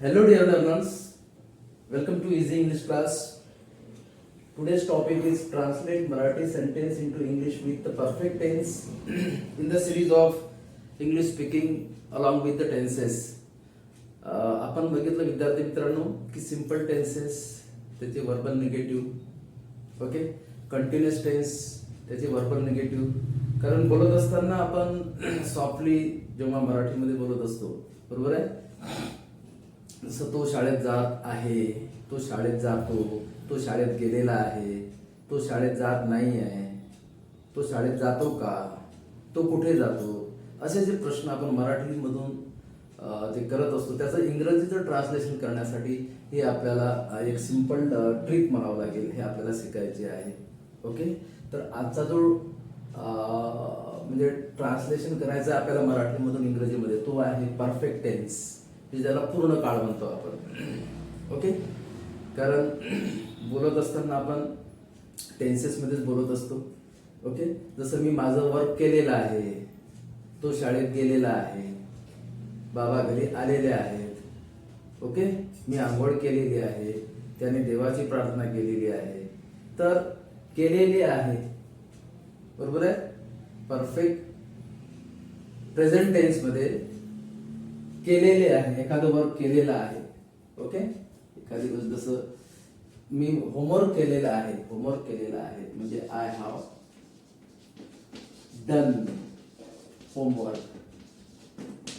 Hello dear learners, welcome to Easy English class. Today's topic is translate Marathi sentence into English with the perfect tense in the series of English speaking along with the tenses. आपण बघितलं विद्यार्थी मित्रांनो की simple tenses त्याचे verbal negative okay continuous tense त्याचे verbal negative कारण बोलत असताना आपण सॉफ्टली जेव्हा मराठीमध्ये बोलत असतो बरोबर आहे जसं तो शाळेत जात आहे तो शाळेत जातो तो शाळेत गेलेला आहे तो शाळेत जात नाही आहे तो शाळेत जातो का तो कुठे जातो? असे जे प्रश्न आपण मराठीमधून जे करत असतो त्याचं इंग्रजीचं ट्रान्सलेशन करण्यासाठी हे आपल्याला एक सिंपल ट्रिक म्हणावं लागेल हे आपल्याला शिकायचे आहे. ओके? तर आजचा जो म्हणजे ट्रान्सलेशन करायचं आहे आपल्याला मराठीमधून इंग्रजीमध्ये तो आहे परफेक्ट टेन्स की ज्याला पूर्ण काळ म्हणतो आपण. ओके कारण बोलत असताना आपण टेन्सेसमध्येच बोलत असतो. ओके जसं मी माझं वर्क केलेलं आहे तो शाळेत गेलेला आहे बाबा घरी आलेले आहेत. ओके मी आंघोळ केलेली आहे त्याने देवाची प्रार्थना केलेली आहे. तर केलेली आहे. बरोबर आहे? परफेक्ट प्रेझेंट टेन्समध्ये केलेले आहे. एखादं वर्क केलेलं आहे. ओके एखादी गोष्ट जसं मी होमवर्क केलेलं आहे. होमवर्क केलेलं आहे. म्हणजे I have done homework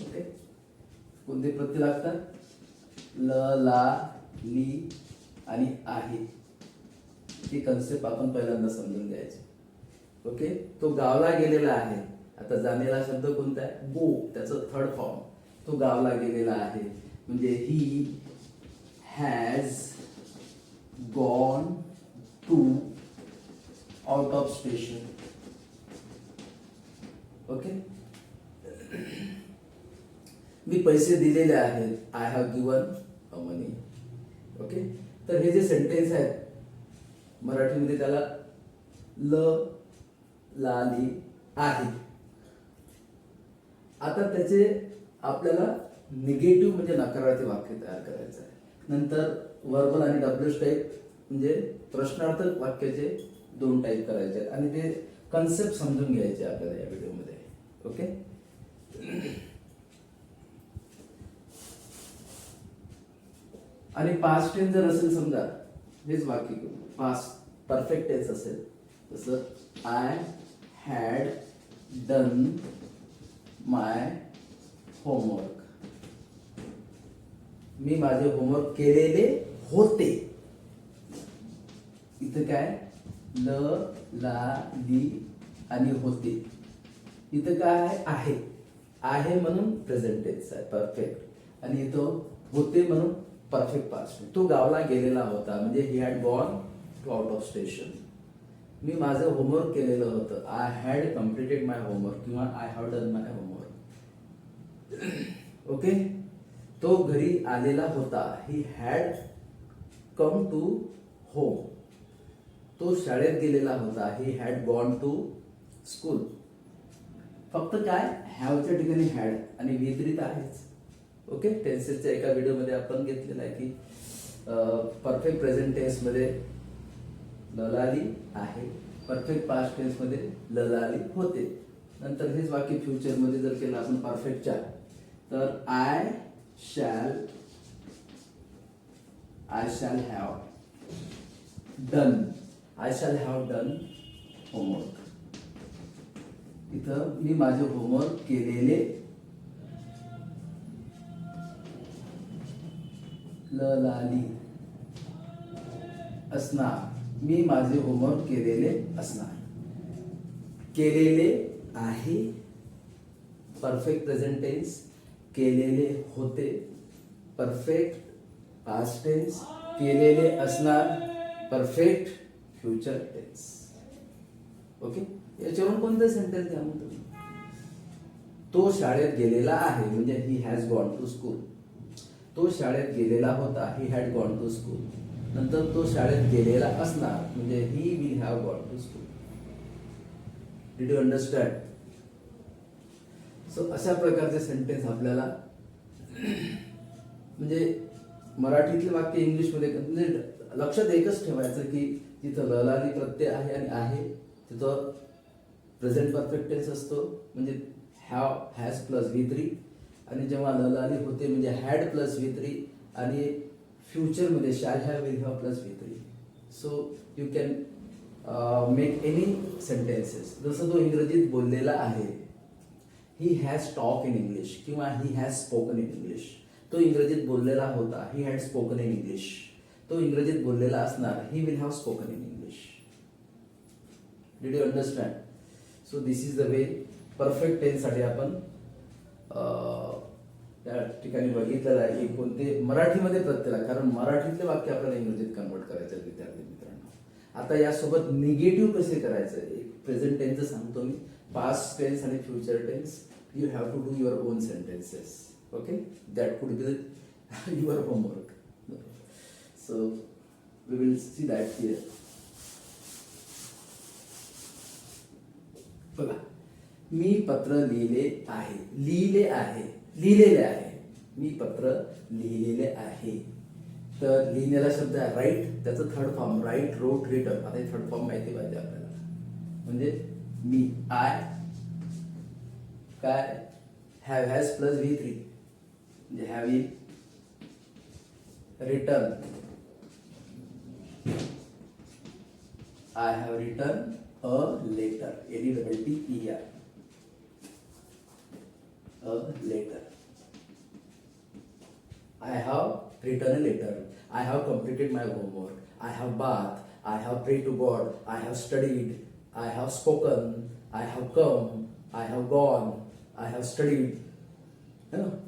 okay कोणते प्रत्यय लागतात? ल ला ली आणि आहे. ही कन्सेप्ट आपण पहिल्यांदा समजून घ्यायची. ओके तो गावला गेलेला आहे. आता जाणेला शब्द कोणता आहे? गो. त्याचं थर्ड फॉर्म तो गावला गेलेला आहे. म्हणजे he has gone to out of station okay मी पैसे दिलेले आहेत. I have given a money okay तर हे जे सेंटेन्स आहेत मराठीमध्ये त्याला ल लाली आहे. आता त्याचे आपल्याला निगेटिव्ह म्हणजे नकारार्थी वाक्य तयार करायचं आहे. नंतर वर्बल आणि डब्ल्यू टाईप म्हणजे प्रश्नार्थक वाक्याचे दोन टाईप करायचे आहेत. आणि ते कन्सेप्ट समजून घ्यायचे आपल्याला या व्हिडिओमध्ये ओके आणि पास्ट टेन जर असेल समजा हेच वाक्य घेऊ. पास्ट परफेक्ट टेन्स असेल तसं I had done my homework मी माझे होमवर्क केलेले होते. इथं काय? ल ला ली आणि होते. इथं काय आहे? आहे म्हणून प्रेझेंट टेन्स आहे परफेक्ट आणि इथं होते म्हणून परफेक्ट पास्ट तो गावला गेलेला होता म्हणजे he had gone to out of station मी माझं होमवर्क केलेलं होतं. I had completed my homework किंवा I have done my homework okay? तो घरी आलेला होता. He had come to home तो शाळेत गेलेला होता. He had gone to school फक्त काय? हॅवच्या ठिकाणी हॅड आणि वितरित आहेच. ओके? टेन्सेसच्या एका व्हिडिओमध्ये आपण घेतलेला आहे की परफेक्ट प्रेझेंट टेन्समध्ये ललाली आहे. परफेक्ट पास्ट टेन्समध्ये ललाली होते. नंतर हेच वाक्य फ्युचरमध्ये जर केलं आपण परफेक्टच्या तर I shall I shall have done I shall have done homework इथं मी माझे होमवर्क केलेले ललाली असणार. मी माझे होमवर्क केलेले असणार. केलेले आहे. परफेक्ट प्रेझेंटेन्स केलेले होते. परफेक्ट पास्ट टेन्स केलेले असणार परफेक्ट फ्युचर टेन्स ओके याच्यावरून कोणतं सेंटेन्स द्या मग तुम्ही? तो शाळेत गेलेला आहे म्हणजे he has gone to school तो शाळेत गेलेला होता he had gone to school नंतर तो शाळेत गेलेला असणार म्हणजे he we have gone to school did you understand so अशा प्रकारचे सेंटेन्स आपल्याला म्हणजे मराठीतले वाक्य इंग्लिशमध्ये म्हणजे लक्षात एकच ठेवायचं की तिथं ललाली प्रत्यय आहे आणि आहे. तिथं प्रेझेंट परफेक्ट टेन्स असतो. म्हणजे have has plus V three आणि जेव्हा ललाली होते म्हणजे हॅड प्लस व्ही थ्री आणि फ्युचरमध्ये shall have will have plus V three so you can make any sentences जसं तो इंग्रजीत बोललेला आहे he has talk in English किंवा he has spoken in English तो इंग्रजीत बोललेला होता. He had spoken in English तो इंग्रजीत बोललेला असणार. He will have spoken in English did you understand so this is the way perfect टेन्ससाठी आपण त्या ठिकाणी बघितलेलं आहे की कोणते मराठीमध्ये प्रत्यय कारण मराठीतले वाक्य आपल्याला इंग्रजीत कन्वर्ट करायचे विद्यार्थी मित्रांनो. आता यासोबत निगेटिव्ह कसे करायचं? एक प्रेझेंट टेन्सचं सांगतो मी. पास्ट and आणि future tense you have to do your own sentences okay that could be your homework so we will see that here बघा मी पत्र लिहिले आहे लिहिले आहे लिहिलेले आहे. मी पत्र लिहिलेले आहे. तर लिहिलेला शब्द आहे राईट त्याचं third form write wrote written आता हे थर्ड फॉर्म माहिती पाहिजे आपल्याला. म्हणजे मी आय काय have has plus V three म्हणजे have E written I have written a letter. L E double T E R. A letter. I have written a letter. I have completed my homework. I have bath. I have prayed to God. I have studied. I have spoken. I have come. I have gone. I have studied. You know,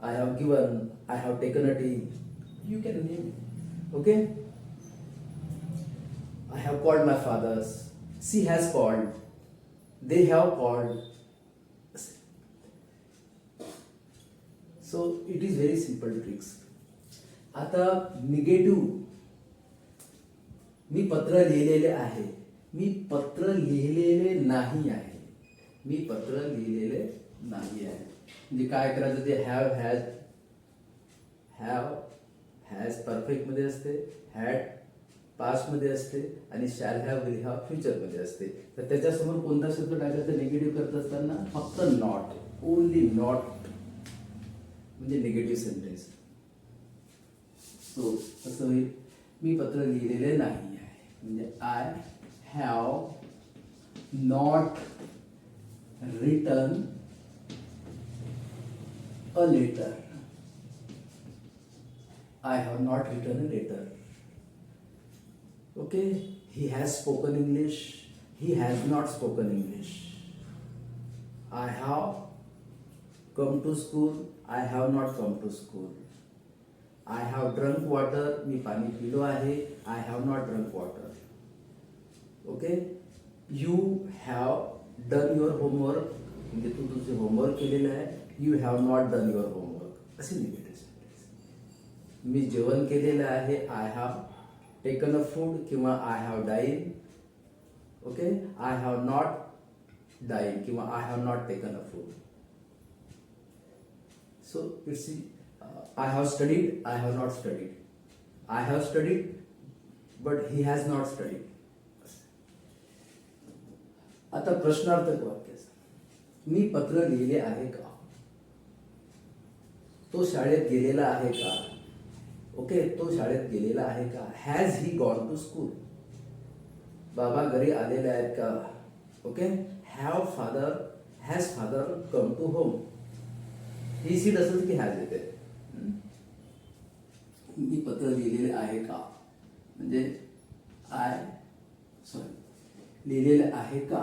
I have given. I have taken a tea. You can name it. Okay? I have called my fathers. She has called. They have called. So it is very simple tricks. आता negative मी पत्र लिहिलेले आहे मी पत्र लिहिलेले नाही आहे. मी पत्र लिहिलेले नाही आहे. म्हणजे काय करायचं ते हॅव हॅज हॅव हॅज परफेक्टमध्ये असते हॅड पास्टमध्ये असते आणि शॅल हॅव विल हॅव फ्युचरमध्ये असते. तर त्याच्यासमोर कोणता शब्द टाकायचा निगेटिव्ह करत असताना फक्त नॉट ओनली नॉट म्हणजे निगेटिव्ह सेंटेन्स सो असं होईल. मी पत्र लिहिलेले नाही आहे. म्हणजे I Have not return a letter I have not written a letter. Okay, he has spoken English, he has not spoken English. I have come to school, I have not come to school. I have drunk water, मी पाणी पिलो आहे, I have not drunk water. Okay, you have done your homework, म्हणजे तू तुझे homework केलेलं आहे, you have not done your homework असे negative मी जेवण केलेलं आहे I have taken a food किंवा I have dine okay I have not dine किंवा I have not taken a food so it's I have studied I have not studied I have studied but he has not studied आता प्रश्नार्थक वाक्य मी पत्र लिहिले आहे का? तो शाळेत गेलेला आहे का? ओके तो शाळेत गेलेला आहे का? Has he gone to school बाबा घरी आलेले आहेत का? Okay have father has father come to home he seat असेल की हॅज येते. हम्म? मी पत्र लिहिलेले आहे का? म्हणजे आय सॉरी लिहिलेले आहे का?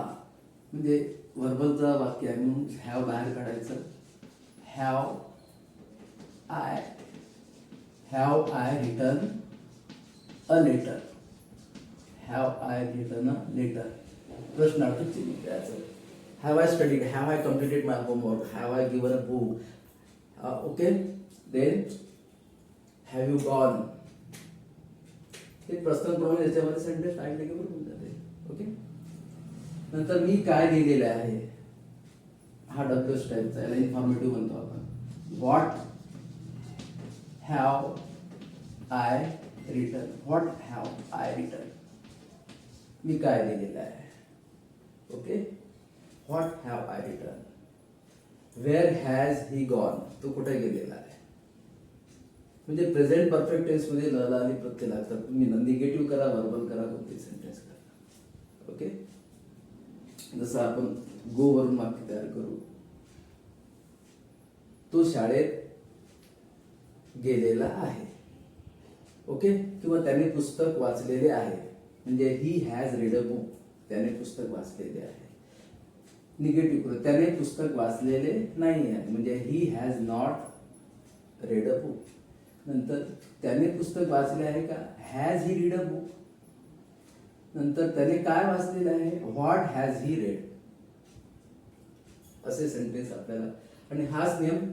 म्हणजे वर्बलचं वाक्य आहे म्हणून हॅव बाहेर काढायचं. Have I have I written a letter. Have I written a letter. प्रश्नार्थ चिन्ह द्यायचं uh, have I studied have I completed my homework have I given a book okay then have you gone हे प्रश्नांप्रमाणे याच्यामध्ये sentence टाकले की बरोबर होऊन जाते. ओके नंतर मी काय लिहिलेलं आहे हा डब्ल्यू टाईपचा याला इन्फॉर्मेटिव्ह म्हणतो आपण what have I written what have I written मी काय लिहिलेलं आहे okay what have I written where has he gone तो कुठे गेलेला आहे म्हणजे प्रेझेंट परफेक्ट टेन्स मध्ये ल ला आणि प्रत्यय तुम्ही निगेटिव्ह करा वर्बल करा कोणते सेंटेन्स करा ओके जसं आपण गो माती तयार करू तो शाळेत गेलेला आहे. ओके किंवा त्याने पुस्तक वाचलेले आहे. म्हणजे he has read a book त्याने पुस्तक वाचलेले आहे. निगेटिव्ह करू. त्याने पुस्तक वाचलेले नाही आहे म्हणजे he has not read a book नंतर त्याने पुस्तक वाचले आहे का? Has he read a book नंतर त्याने काय वाचलेलं आहे? व्हॉट हॅज ही रेड असे सेंटेन्स आपल्याला. आणि हाच नियम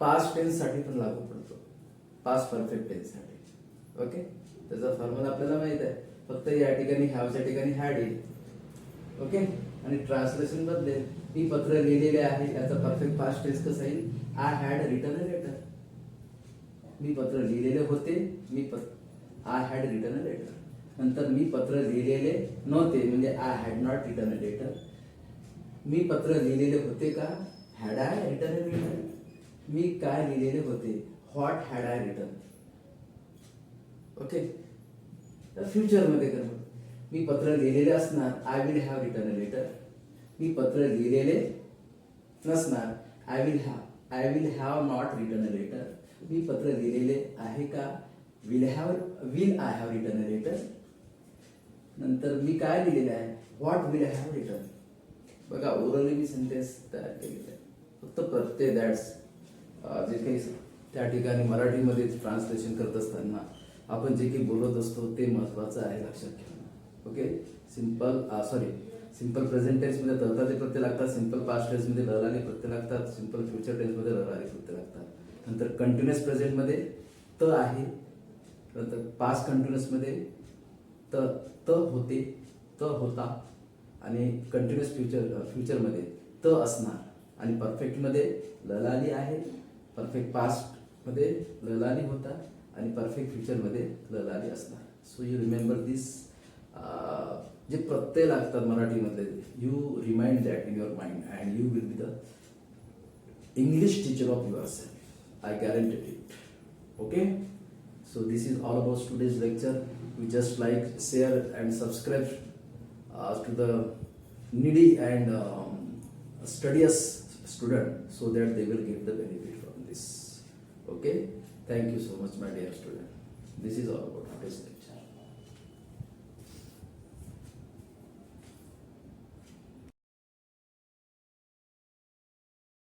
पास्ट टेन्ससाठी पण लागू पडतो. पास्ट परफेक्ट टेन्ससाठी. ओके त्याचा फॉर्म्युला आपल्याला माहीत आहे. फक्त या ठिकाणी हॅवच्या ठिकाणी हॅड येईल ओके आणि ट्रान्सलेशन बदलेल. मी पत्र लिहिलेले आहे. याचा परफेक्ट पास्ट टेन्स कसं येईल? I had written a letter मी पत्र लिहिलेले होते. मी I had written a letter नंतर मी पत्र लिहिलेले नव्हते म्हणजे I had not written a letter मी पत्र लिहिलेले होते का? Had I written a letter मी काय लिहिलेले होते? What had I written okay तर फ्युचरमध्ये कर मी पत्र लिहिलेले असणार I will have written a letter मी पत्र लिहिलेले नसणार I will have I will have not written a letter मी पत्र लिहिलेले आहे का? Will have will I have written a letter नंतर मी काय दिलेलं आहे? What will I have written बघा ओरली मी सेंटेन्स तयार केलेले आहे. फक्त प्रत्यय दॅट्स जे काही त्या ठिकाणी मराठीमध्ये ट्रान्सलेशन करत असताना आपण जे काही बोलत असतो ते महत्त्वाचं आहे लक्षात ठेवणं okay simple sorry simple present टेन्समध्ये तळताचे प्रत्यय लागतात सिंपल पास्ट टेन्समध्ये ललाने प्रत्यय लागतात सिंपल फ्युचर टेन्समध्ये ललाने प्रत्यय लागतात. नंतर कंटिन्युअस प्रेझेंटमध्ये त आहे नंतर पास्ट कंटिन्युअसमध्ये त त होते त होता आणि कंटिन्युअस फ्युचर फ्युचरमध्ये त असणार आणि परफेक्टमध्ये ललाली आहे परफेक्ट पास्टमध्ये ललाली होता आणि परफेक्ट फ्युचरमध्ये ललाली असणार सो यू रिमेंबर दिस जे प्रत्यय लागतात मराठीमध्ये you remind that in your mind and you will be the English teacher of yourself. I guarantee okay Okay? So this is all about today's lecture. We just like, share, and subscribe uh, to the needy and um, studious student so that they will get the benefit from this. Okay? Thank you so much, my dear student. This is all about today's lecture.